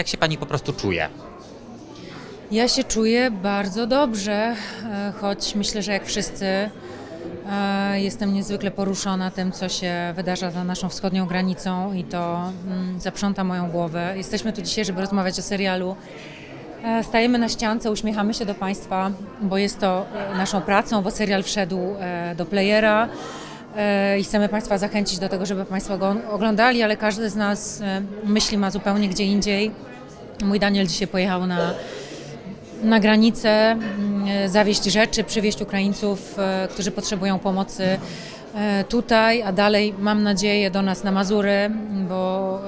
Jak się pani po prostu czuje? Ja się czuję bardzo dobrze, e, choć myślę, że jak wszyscy e, jestem niezwykle poruszona tym, co się wydarza za naszą wschodnią granicą i to mm, zaprząta moją głowę. Jesteśmy tu dzisiaj, żeby rozmawiać o serialu. E, Stajemy na ściance, uśmiechamy się do Państwa, bo jest to naszą pracą, bo serial wszedł do playera i chcemy Państwa zachęcić do tego, żeby Państwo go oglądali, ale każdy z nas myśli ma zupełnie gdzie indziej. Mój Daniel dzisiaj pojechał na na granicę, mm, zawieźć rzeczy, przywieźć Ukraińców, e, którzy potrzebują pomocy e, tutaj, a dalej mam nadzieję do nas na Mazury, bo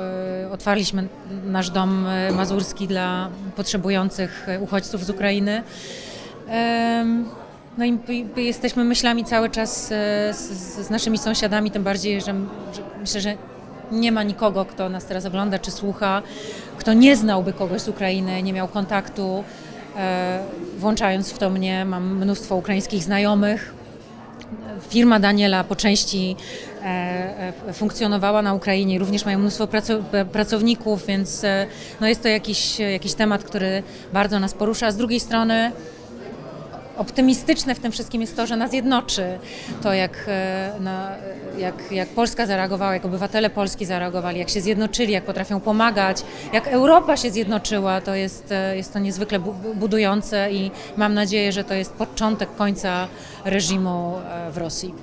e, otwarliśmy nasz dom e, mazurski dla potrzebujących e, uchodźców z Ukrainy. No i jesteśmy myślami cały czas e, z, z naszymi sąsiadami, tym bardziej, że, że myślę, że nie ma nikogo, kto nas teraz ogląda czy słucha, kto nie znałby kogoś z Ukrainy, nie miał kontaktu. E, Włączając w to mnie, mam mnóstwo ukraińskich znajomych. Firma Daniela po części e, e, funkcjonowała na Ukrainie, również mają mnóstwo praco- pracowników, więc no jest to jakiś, jakiś temat, który bardzo nas porusza. Z drugiej strony optymistyczne w tym wszystkim jest to, że nas jednoczy. To jak, e, na, jak, jak Polska zareagowała, jak obywatele Polski zareagowali, jak się zjednoczyli, jak potrafią pomagać, jak Europa się zjednoczyła, to jest, e, jest to niezwykle bu- budujące i mam nadzieję, że to jest początek końca reżimu e, w Rosji.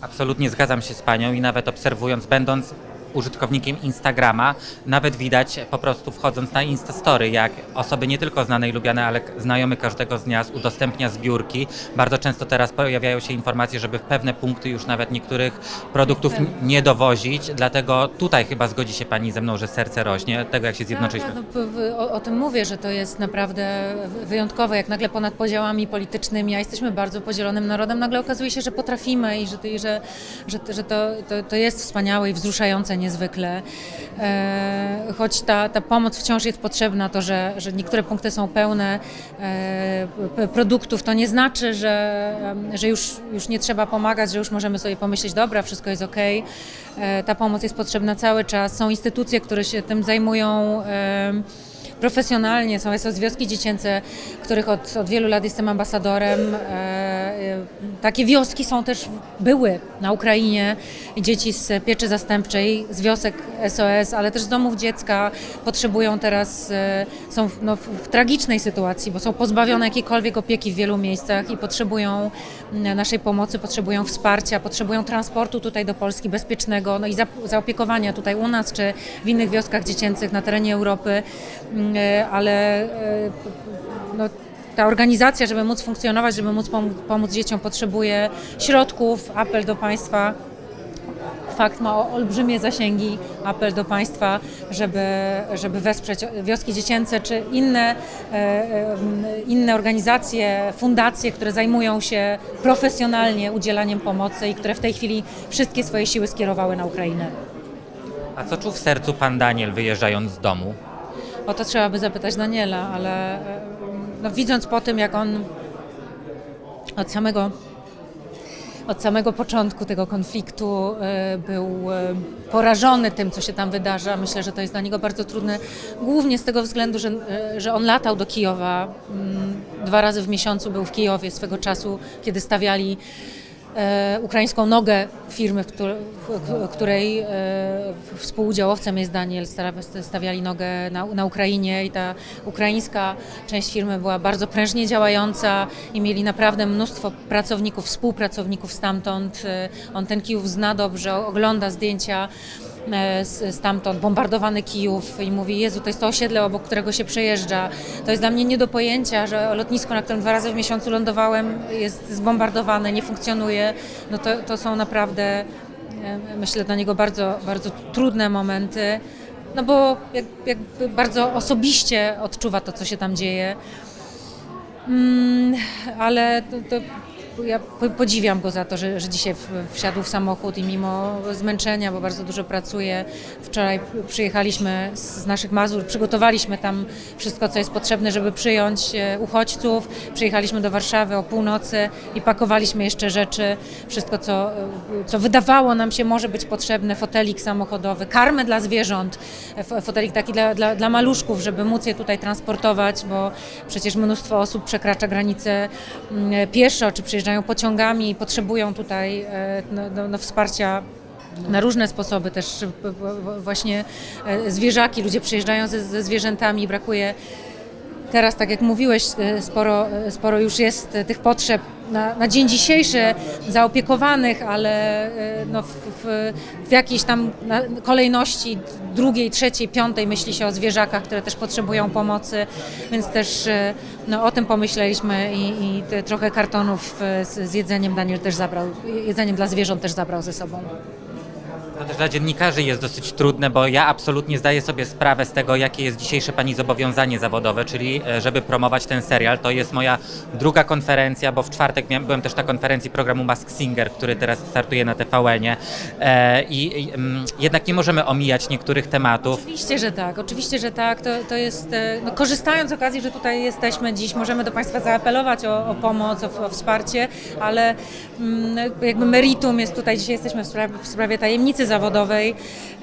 Absolutnie zgadzam się z panią i nawet obserwując, będąc użytkownikiem Instagrama, nawet widać po prostu wchodząc na Instastory, jak osoby nie tylko znane i lubiane, ale znajomy każdego z nas udostępnia zbiórki. Bardzo często teraz pojawiają się informacje, żeby w pewne punkty już nawet niektórych produktów nie dowozić, dlatego tutaj chyba zgodzi się pani ze mną, że serce rośnie, tego jak się zjednoczyliśmy. Tak, no, w- o, o tym mówię, że to jest naprawdę wyjątkowe, jak nagle ponad podziałami politycznymi, a jesteśmy bardzo podzielonym narodem, nagle okazuje się, że potrafimy i że, że, że, że to, to, to jest wspaniałe i wzruszające niezwykle. E, choć ta, ta pomoc wciąż jest potrzebna, to, że, że niektóre punkty są pełne e, produktów, to nie znaczy, że, że już, już nie trzeba pomagać, że już możemy sobie pomyśleć, dobra, wszystko jest okej. E, Ta pomoc jest potrzebna cały czas. Są instytucje, które się tym zajmują. em, profesjonalnie. Są SOS Wioski Dziecięce, których od, od wielu lat jestem ambasadorem. E, e, takie wioski są też, były na Ukrainie. Dzieci z pieczy zastępczej, z wiosek SOS, ale też z domów dziecka potrzebują teraz, e, są w, no, w, tragicznej sytuacji, bo są pozbawione jakiejkolwiek opieki w wielu miejscach i potrzebują mm, naszej pomocy, potrzebują wsparcia, potrzebują transportu tutaj do Polski bezpiecznego, no i za, zaopiekowania tutaj u nas, czy w innych wioskach dziecięcych na terenie Europy, ale no, ta organizacja, żeby móc funkcjonować, żeby móc pomóc, pomóc dzieciom, potrzebuje środków. Apel do Państwa. Fakt ma olbrzymie zasięgi. Apel do Państwa, żeby, żeby wesprzeć wioski dziecięce czy inne, e, e, inne organizacje, fundacje, które zajmują się profesjonalnie udzielaniem pomocy i które w tej chwili wszystkie swoje siły skierowały na Ukrainę. A co czuł w sercu pan Daniel wyjeżdżając z domu? O to trzeba by zapytać Daniela, ale e, no, widząc po tym, jak on od samego, od samego początku tego konfliktu e, był e, porażony tym, co się tam wydarza, myślę, że to jest dla niego bardzo trudne, głównie z tego względu, że, e, że on latał do Kijowa. mm, Dwa razy w miesiącu był w Kijowie swego czasu, kiedy stawiali ukraińską nogę firmy, w, której, e, współudziałowcem jest Daniel. Stawiali nogę na, Ukrainie i ta ukraińska część firmy była bardzo prężnie działająca i mieli naprawdę mnóstwo pracowników, współpracowników stamtąd. E, On ten Kijów zna dobrze, ogląda zdjęcia e, stamtąd, bombardowany Kijów i mówi, Jezu, to jest to osiedle, obok którego się przejeżdża. To jest dla mnie nie do pojęcia, że lotnisko, na którym dwa razy w miesiącu lądowałem, jest zbombardowane, nie funkcjonuje. No to, to są naprawdę, e, myślę, dla niego bardzo, bardzo trudne momenty, no bo jak, jakby bardzo osobiście odczuwa to, co się tam dzieje. Mm, ale to, to ja po- podziwiam go za to, że, że dzisiaj wsiadł w samochód i mimo zmęczenia, bo bardzo dużo pracuje, wczoraj przyjechaliśmy z naszych Mazur, przygotowaliśmy tam wszystko, co jest potrzebne, żeby przyjąć e, uchodźców. Przyjechaliśmy do Warszawy o północy i pakowaliśmy jeszcze rzeczy, wszystko, co, e, co wydawało nam się może być potrzebne, fotelik samochodowy, karmę dla zwierząt, e, fo- fotelik taki dla, dla, dla maluszków, żeby móc je tutaj transportować, bo przecież mnóstwo osób przekracza granicę mm, pieszo, czy przyjeżdżają pociągami i potrzebują tutaj e, no, no, no, wsparcia na różne sposoby, też właśnie e, zwierzaki, ludzie przyjeżdżają ze, ze zwierzętami, brakuje Teraz, tak jak mówiłeś, e, sporo, e, sporo już jest e, tych potrzeb na, na dzień dzisiejszy zaopiekowanych, ale no w, w, w jakiejś tam kolejności drugiej, trzeciej, piątej myśli się o zwierzakach, które też potrzebują pomocy, więc też no, o tym pomyśleliśmy i, i trochę kartonów z, z jedzeniem Daniel też zabrał, jedzeniem dla zwierząt też zabrał ze sobą. To też dla dziennikarzy jest dosyć trudne, bo ja absolutnie zdaję sobie sprawę z tego, jakie jest dzisiejsze pani zobowiązanie zawodowe, czyli e, żeby promować ten serial. To jest moja druga konferencja, bo w czwartek byłem też na konferencji programu Mask Singer, który teraz startuje na TVN-ie e, i i, mm, jednak nie możemy omijać niektórych tematów. Oczywiście, że tak, oczywiście, że tak. To, to jest, e, no, korzystając z okazji, że tutaj jesteśmy dziś, możemy do Państwa zaapelować o, o pomoc, o, o wsparcie, ale mm, jakby meritum jest tutaj, dzisiaj jesteśmy w sprawie, w sprawie tajemnicy zawodowej,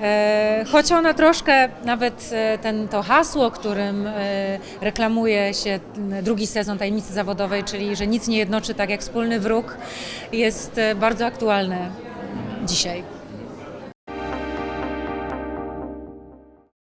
e, choć ona troszkę, nawet e, ten, to hasło, którym e, reklamuje się drugi sezon tajemnicy zawodowej, czyli że nic nie jednoczy tak jak wspólny wróg, jest bardzo aktualne dzisiaj.